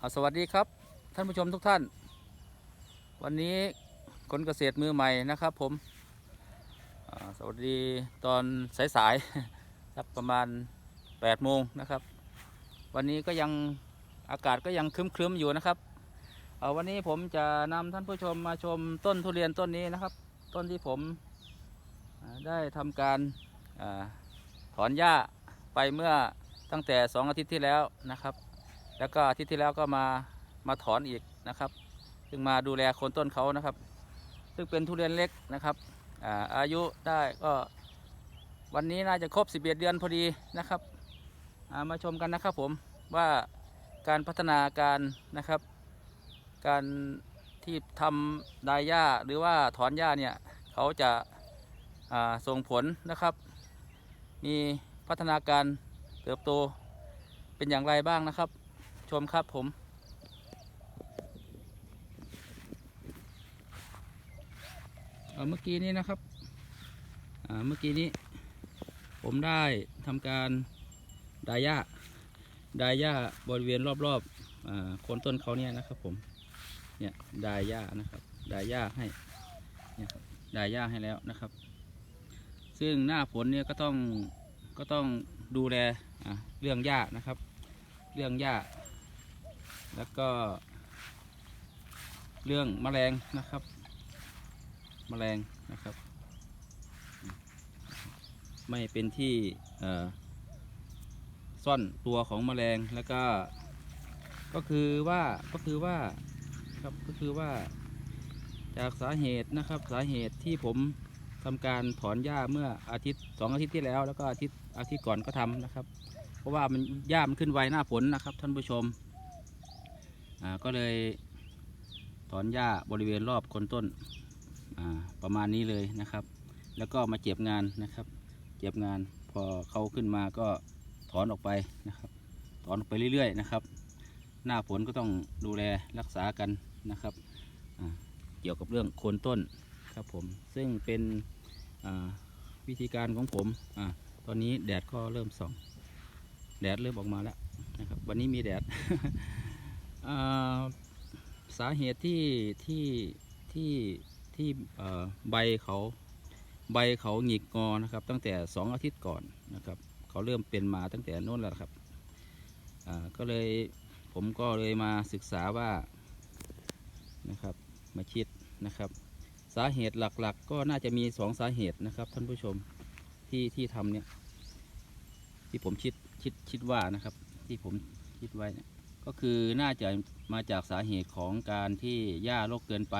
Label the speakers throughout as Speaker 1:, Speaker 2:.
Speaker 1: อ่าสวัสดีครับ ท่านผู้ชมทุกท่าน วันนี้คนเกษตรมือใหม่นะครับ ผมสวัสดีตอนสายๆสักประมาณ8โมงนะครับ วันนี้ก็ยังอากาศก็ยังครึ้มๆอยู่นะครับเอ่อวันนี้ผมจะนำท่านผู้ชมมาชมต้นทุเรียนต้นนี้นะครับ ต้นที่ผมได้ทำการอถอนหญ้าไปเมื่อตั้งแต่ 2 อาทิตย์ที่แล้วนะครับ แล้วก็อาทิตย์ที่แล้วก็มามาถอนอีกนะครับ ซึ่งมาดูแลโคนต้นเขานะครับ ซึ่งเป็นทุเรียนเล็กนะครับอาอายุได้ก็วันนี้น่าจะครบ 11 เดือนพอดีนะครับามาชมกันนะครับผมว่าการพัฒนาการนะครับ การที่ทำดายหญ้าหรือว่าถอนหญ้าเนี่ยเขาจะอ่าส่งผลนะครับ มีพัฒนาการเติบโตเป็นอย่างไรบ้างนะครับ ชมครับผมเเมื่อกี้นี้นะครับ เมื่อกี้นี้ ผมได้ทำการดายาดายาบริเวณรอบๆอ่าโคนต้นเขาเนี่ยนะครับผม เนี่ยดายานะครับ ดายาให้ เนี่ยครับ ดายาให้แล้วนะครับ ซึ่งหน้าฝนเนี่ยก็ต้องก็ต้องดูแลเรื่องหญ้านะครับ เรื่องหญ้า แล้วก็ เรื่องแมลงนะครับแมลงนะครับ ไม่เป็นที่ซ่อนตัวของแมลงแล้วก็ก็คือว่าก็คือว่าครับก็คือว่าจากสาเหตุนะครับสาเหตุที่ผมทำการถอนหญ้าเมื่ออาทิตย์สองอาทิตย์ที่แล้ว แล้วก็อาทิตย์อาทิตย์ก่อนก็ทำนะครับ เพราะว่ามันหญ้ามันขึ้นไวหน้าฝนนะครับ ท่านผู้ชม ก็เลยถอนหญ้าบริเวณรอบโคนต้นประมาณนี้เลยนะครับ แล้วก็มาเจ็บงานนะครับเจ็บงานพอเขาขึ้นมาก็ถอนออกไปนะครับ ถอนออกไปเรื่อยๆนะครับ หน้าฝนก็ต้องดูแลรักษากันนะครับ เกี่ยวกับเรื่องโคนต้นครับผม ซึ่งเป็นวิธีการของผมอตอนนี้แดดก็เริ่มส่อง แดดเริ่มออกมาแล้วนะครับ วันนี้มีแดด สาเหตุที่ที่ที่ที่ใบเขาใบเขาหงิกงอนะครับ ตั้งแต่สองอาทิตย์ก่อนนะครับ เขาเริ่มเป็นมาตั้งแต่โน้นแล้วครับก็เลยผมก็เลยมาศึกษาว่านะครับมาคิดนะครับ สาเหตุหลักๆก็น่าจะมีสองสาเหตุนะครับท่านผู้ชมที่ที่ทำเนี่ยที่ผมคิดคิดคิดว่านะครับ ที่ผมคิดไว้เนี่ย ก็คือน่าจะมาจากสาเหตุของการที่หญ้ารกเกินไป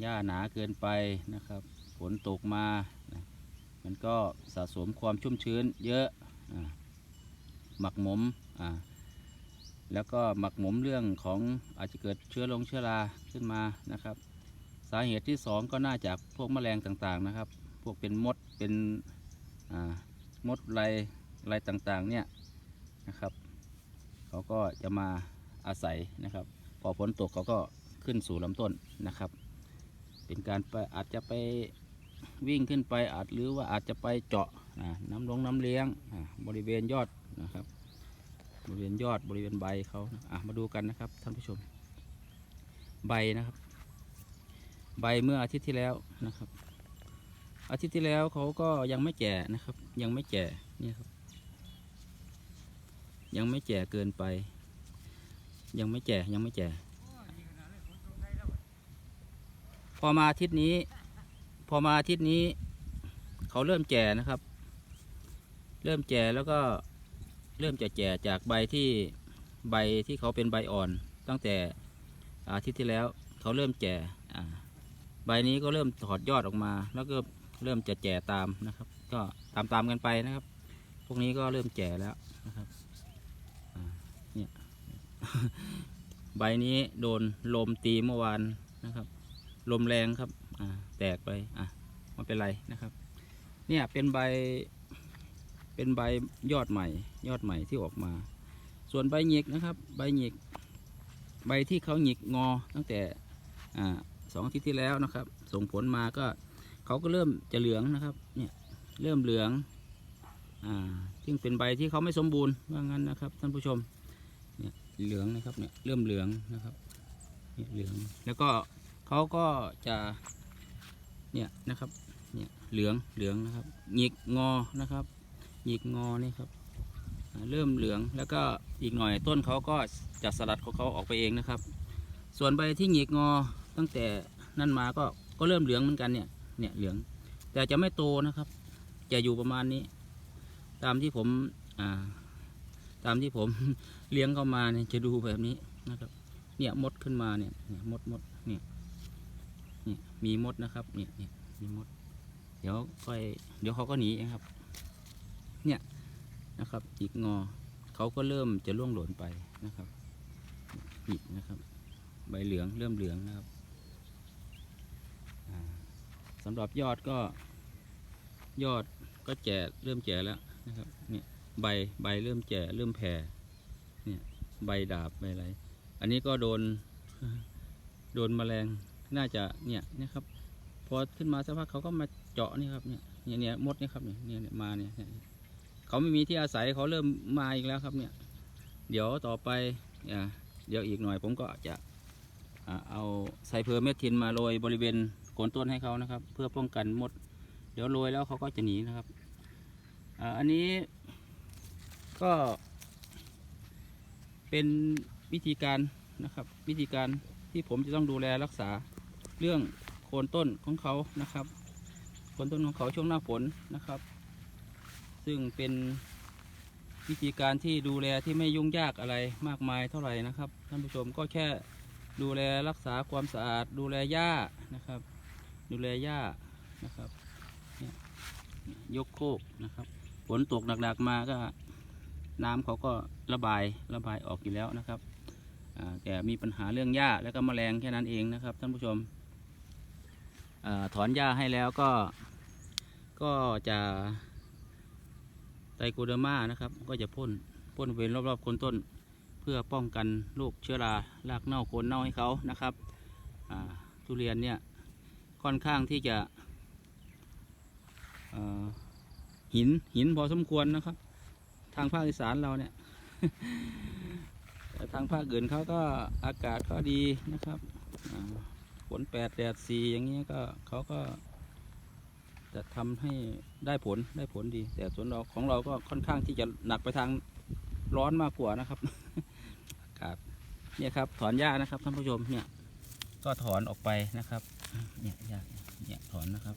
Speaker 1: หญ้าหนาเกินไปนะครับ ฝนตกมานะมันก็สะสมความชุ่มชื้นเยอะหมักหมมอ่าแล้วก็หมักหมมเรื่องของอาจจะเกิดเชื้อลงเชื้อราขึ้นมานะครับ สาเหตุที่สองก็น่าจากพวกแมลงต่างๆนะครับ พวกเป็นมดเป็นมดไรไรต่างๆเนี่ยนะครับ เขาก็จะมาอาศัยนะครับ พอฝนตกเขาก็ขึ้นสู่ลำต้นนะครับ เป็นการไปอาจจะไปวิ่งขึ้นไปอาจหรือว่าอาจจะไปเจาะนะน้ำลงน้ำเลี้ยงบริเวณยอดนะครับ บริเวณยอดบริเวณใบเขาอะมาดูกันนะครับท่านผู้ชม ใบนะครับ ใบเมื่ออาทิตย์ที่แล้วนะครับ อาทิตย์ที่แล้วเขาก็ยังไม่แก่นะครับ ยังไม่แก่นี่ครับ ยังไม่แก่เกินไป ยังไม่แก่ยังไม่แก่พอมาอาทิตย์นี้ พอมาอาทิตย์นี้ เขาเริ่มแก่นะครับ เริ่มแก่แล้วก็เริ่มจะแก่จากใบที่ใบที่เขาเป็นใบอ่อน ตั้งแต่อาทิตย์ที่แล้ว เขาเริ่มแก่ใบนี้ก็เริ่มถอดยอดออกมา แล้วก็เริ่มจะแก่ตามนะครับ ก็ตามตามกันไปนะครับ พวกนี้ก็เริ่มแก่แล้วนะครับ เนี่ยใบนี้โดนลมตีเมื่อวานนะครับ ลมแรงครับ อ่า แตกไป อะไม่เป็นไรนะครับ เนี่ยเป็นใบ เป็นใบยอดใหม่ ยอดใหม่ที่ออกมา ส่วนใบหยิกนะครับ ใบหยิก ใบที่เขาหยิกงอตั้งแต่ อ่าสองอาทิตย์ที่แล้วนะครับ ส่งผลมาก็เขาก็เริ่มจะเหลืองนะครับ เนี่ย เริ่มเหลือง อ่า ซึ่งเป็นใบที่เขาไม่สมบูรณ์ว่างั้นนะครับ ท่านผู้ชม เหลืองนะครับเนี่ยเริ่มเหลืองนะครับเนี่ยเหลืองแล้วก็เขาก็จะเนี่ยนะครับเนี่ยเหลืองเหลืองนะครับหงิกงอนะครับหงิกงอนี่ครับเริ่มเหลืองแล้วก็อีกหน่อยต้นเขาก็จะสลัดของเขาออกไปเองนะครับ ส่วนใบที่หงิกงอตั้งแต่นั่นมาก็ก็เริ่มเหลืองเหมือนกันเนี่ยเนี่ยเหลือง แต่จะไม่โตนะครับ จะอยู่ประมาณนี้ ตามที่ผมอ่า ตามที่ผมเลี้ยงเข้ามาเนี่ยจะดูแบบนี้นะครับ เนี่ยมดขึ้นมาเนี่ยเนี่ยมดมดเนี่ยเนี่ยมีมดนะครับเนี่ยเนี่ยมีมด เดี๋ยวค่อยเดี๋ยวเขาก็หนีเองครับ เนี่ยนะครับอีกงอเขาก็เริ่มจะล่วงหล่นไปนะครับอีกนะครับ ใบเหลืองเริ่มเหลืองนะครับอ่าสำหรับยอดก็ยอดก็แก่เริ่มแก่แล้วนะครับเนี่ย ใบใบเริ่มแก่เริ่มแผ่เนี่ยใบดาบใบอะไร อันนี้ก็โดนโดนแมลงน่าจะเนี่ยนะครับพอขึ้นมาสักพักเขาก็มาเจาะนี่ครับเนี่ยเนี่ยเนี่ยมดเนี่ยครับเนี่ยเนี่ยมาเนี่ยเขาไม่มีที่อาศัยเขาเริ่มมาอีกแล้วครับเนี่ย เดี๋ยวต่อไปเดี๋ยวอีกหน่อยผมก็จะเอาไซเพอร์เมทินมาโรยบริเวณโคนต้นให้เขานะครับ เพื่อป้องกันมด เดี๋ยวโรยแล้วเขาก็จะหนีนะครับอันนี้ ก็เป็นวิธีการนะครับ วิธีการที่ผมจะต้องดูแลรักษาเรื่องโคนต้นของเขานะครับโคนต้นของเขาช่วงหน้าฝนนะครับ ซึ่งเป็นวิธีการที่ดูแลที่ไม่ยุ่งยากอะไรมากมายเท่าไหร่นะครับท่านผู้ชมก็แค่ดูแลรักษาความสะอาด ดูแลหญ้านะครับ ดูแลหญ้านะครับยยกโคกนะครับฝนตกหนักๆมาก็ น้ำเขาก็ระบายระบายออกอยู่แล้วนะครับแต่มีปัญหาเรื่องหญ้าแล้วก็แมลงแค่นั้นเองนะครับ ท่านผู้ชมอถอนหญ้าให้แล้วก็ก็จะไตรโกเดอร์มานะครับ ก็จะพ่นพ่นเวนรอบๆโคนต้น เพื่อป้องกันโรคเชื้อรารากเน่าโคนเน่าให้เขานะครับทุเรียนเนี่ยค่อนข้างที่จะหินหินพอสมควรนะครับางภาคอีสานเราเนี่ยแต่ทางภาคอื่นเขาก็อากาศก็ดีนะครับฝนแปดแดดสี่อย่างเงี้ยก็เขาก็จะทำให้ได้ผลได้ผลดี แต่ส่วนเราของเราก็ค่อนข้างที่จะหนักไปทางร้อนมากกว่านะครับอากาศเนี่ยครับถอนหญ้านะครับท่านผู้ชมเนี่ยก็ถอนออกไปนะครับ เนี่ยหญ้าเนี่ยถอนนะครับ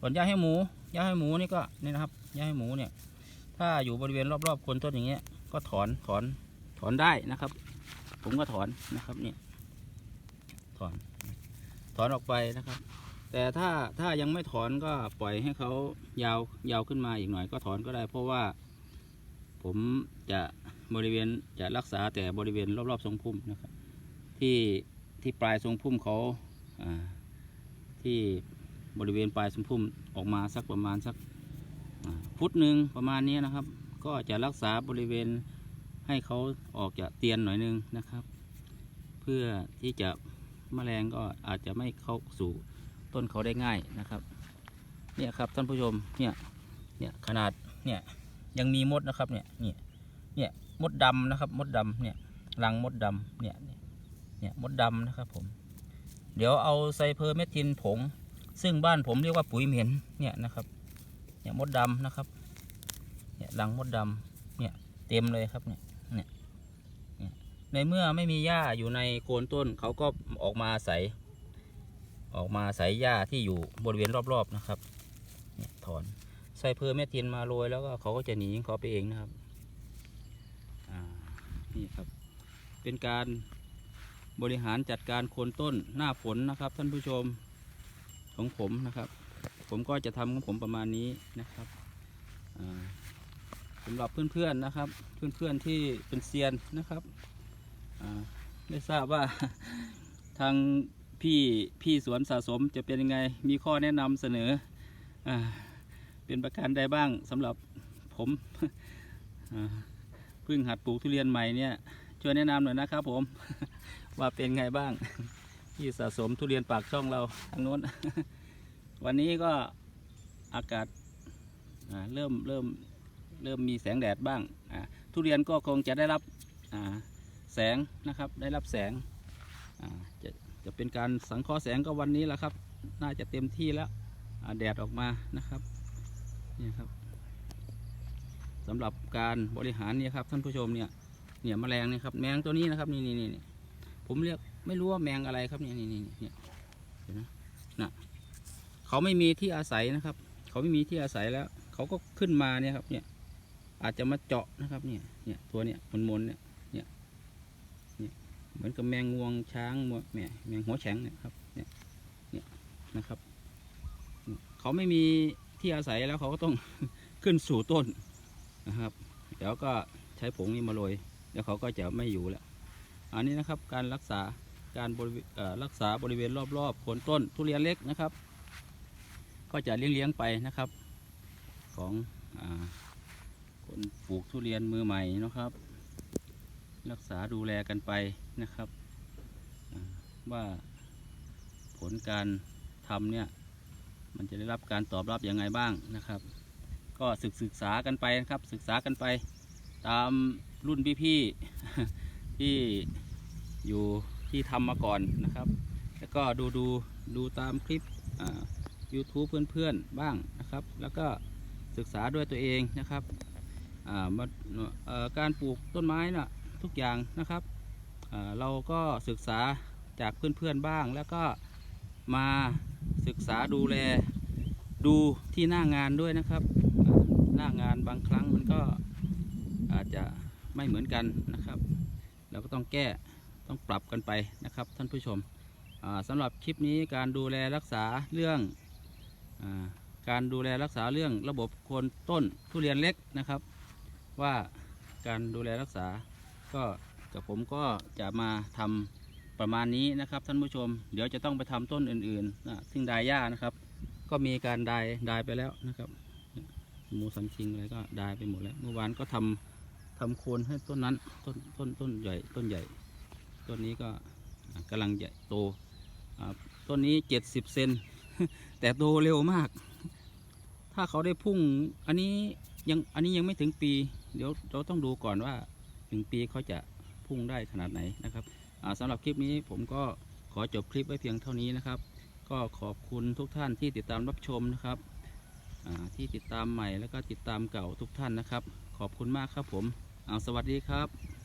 Speaker 1: ถอนหญ้าให้หมูหญ้าให้หมูนี่ก็นี่นะครับหญ้าให้หมูเนี่ย ถ้าอยู่บริเวณรอบๆโคนต้นอย่างเงี้ย ก็ถอนถอนถอนได้นะครับ ผมก็ถอนนะครับเนี่ยถอน ถอนออกไปนะครับ แต่ถ้าถ้ายังไม่ถอนก็ปล่อยให้เขายาวยาวขึ้นมาอีกหน่อยก็ถอนก็ได้ เพราะว่า ผมจะบริเวณจะรักษาแต่บริเวณรอบๆทรงพุ่มนะครับ ที่ที่ปลายทรงพุ่มเขาอ่าที่บริเวณปลายทรงพุ่มออกมาสักประมาณสัก ฟุตหนึ่งประมาณนี้นะครับ ก็จะรักษาบริเวณให้เขาออกจากเตียนหน่อยหนึงนะครับ เพื่อที่จะมแมลงก็อาจจะไม่เข้าสู่ต้นเขาได้ง่ายนะครับ เนี่ยครับท่านผู้ชมเนี่ยเนี่ยขนาดเนี่ยยังมีมดนะครับเนี่ยเนี่ยเนี่ยมดดำนะครับมดดำเนี่ยรังมดดำเนี่ยเนี่ยเนี่ยมดดำนะครับผมเดี๋ยวเอาไซเพอร์เมทินผง ซึ่งบ้านผมเรียกว่าปุ๋ยเหม็นเนี่ยนะครับ เนี่ยมดดำนะครับ เนี่ยรังมดดำเนี่ยเต็มเลยครับเนี่ยเนี่ยในเมื่อไม่มีหญ้าอยู่ในโคนต้นเขาก็ออกมาใสออกมาใสหญ้าที่อยู่บริเวณรอบๆนะครับเนี่ยถอนใส่เพอร์เมทินมาโรยแล้วก็เขาก็จะหนีของเขาไปเองนะครับอ่านี่ครับ เป็นการบริหารจัดการโคนต้นหน้าฝนนะครับ ท่านผู้ชมของผมนะครับ ผมก็จะทำของผมประมาณนี้นะครับสำหรับเพื่อนๆนะครับ เพื่อนๆที่เป็นเซียนนะครับไม่ทราบว่าทางพี่พี่สวนสะสมจะเป็นยังไงมีข้อแนะนำเสนออเป็นประการใดบ้างสำหรับผมเพิ่งหัดปลูกทุเรียนใหม่เนี่ยช่วยแนะนำหน่อยนะครับผมว่าเป็นไงบ้าง ที่สะสมทุเรียนปากช่องเราทางโน้น วันนี้ก็อากาศเริ่มเริ่มเริ่มมีแสงแดดบ้าง ทุเรียนก็คงจะได้รับแสงนะครับได้รับแสงจะจะเป็นการสังเคราะห์แสงก็วันนี้แหละครับ น่าจะเต็มที่แล้วแดดออกมานะครับนี่ครับสำหรับการบริหารเนี่ยครับท่านผู้ชมเนี่ยเนี่ยแมลงเนี่ยครับแมงตัวนี้นะครับนี่นี่นี่นี่ผมเรียกไม่รู้ว่าแมงอะไรครับนี่นี่นี่เนี่ยเห็นไหมน่ะ เขาไม่มีที่อาศัยนะครับ เขาไม่มีที่อาศัยแล้ว เขาก็ขึ้นมาเนี่ยครับ เนี่ย อาจจะมาเจาะนะครับ เนี่ย เนี่ยตัวเนี่ยมันมนเนี่ย เนี่ย เนี่ย เหมือนกับแมงงวงช้างแหมแมงหัวแฉงเนี่ยครับ เนี่ย เนี่ยนะครับ เขาไม่มีที่อาศัยแล้วเขาก็ต้องขึ้นสู่ต้นนะครับ เดี๋ยวก็ใช้ผงนี้มาโรยเดี๋ยวเขาก็จะไม่อยู่แล้ว อันนี้นะครับการรักษาการรักษาบริเวณรอบๆโคนต้นทุเรียนเล็กนะครับ ก็จะเลี้ยงๆไปนะครับ ของอคนปลูกทุเรียนมือใหม่นะครับ รักษาดูแลกันไปนะครับ ว่าผลการทำเนี่ยมันจะได้รับการตอบรับยังไงบ้างนะครับ ก็ศึกศึกษากันไปนะครับศึกษากันไปตามรุ่นพี่ๆที่อยู่ที่ทำมาก่อนนะครับ แล้วก็ดูดูดูตามคลิปอ่า YouTube เพื่อนๆบ้างนะครับ แล้วก็ศึกษาด้วยตัวเองนะครับมาการปลูกต้นไม้น่ะทุกอย่างนะครับเราก็ศึกษาจากเพื่อนๆบ้าง แล้วก็มาศึกษาดูแลดูที่หน้างานด้วยนะครับ หน้างานบางครั้งมันก็อาจจะไม่เหมือนกันนะครับ เราก็ต้องแก้ต้องปรับกันไปนะครับท่านผู้ชมสำหรับคลิปนี้การดูแลรักษาเรื่อง การดูแลรักษาเรื่องระบบโคนต้นทุเรียนเล็กนะครับ ว่าการดูแลรักษาก็กับผมก็จะมาทำประมาณนี้นะครับ ท่านผู้ชม เดี๋ยวจะต้องไปทำต้นอื่นๆนะซึ่งดายหญ้านะครับ ก็มีการดายดายไปแล้วนะครับหมูสันคิงอะไรก็ดายไปหมดแล้ว เมื่อวานก็ทำทำโคนให้ต้นนั้นต้นต้นต้นใหญ่ต้นใหญ่ ต้นนี้ก็อ่ากำลังใหญ่โตต้นนี้เจ็ดสิบเซน แต่โตเร็วมาก ถ้าเขาได้พุ่ง อันนี้ยังอันนี้ยังไม่ถึงปี เดี๋ยวเราต้องดูก่อนว่าถึงปีเขาจะพุ่งได้ขนาดไหนนะครับสำหรับคลิปนี้ผมก็ขอจบคลิปไว้เพียงเท่านี้นะครับ ก็ขอบคุณทุกท่านที่ติดตามรับชมนะครับที่ติดตามใหม่แล้วก็ติดตามเก่าทุกท่านนะครับ ขอบคุณมากครับผมเอาสวัสดีครับ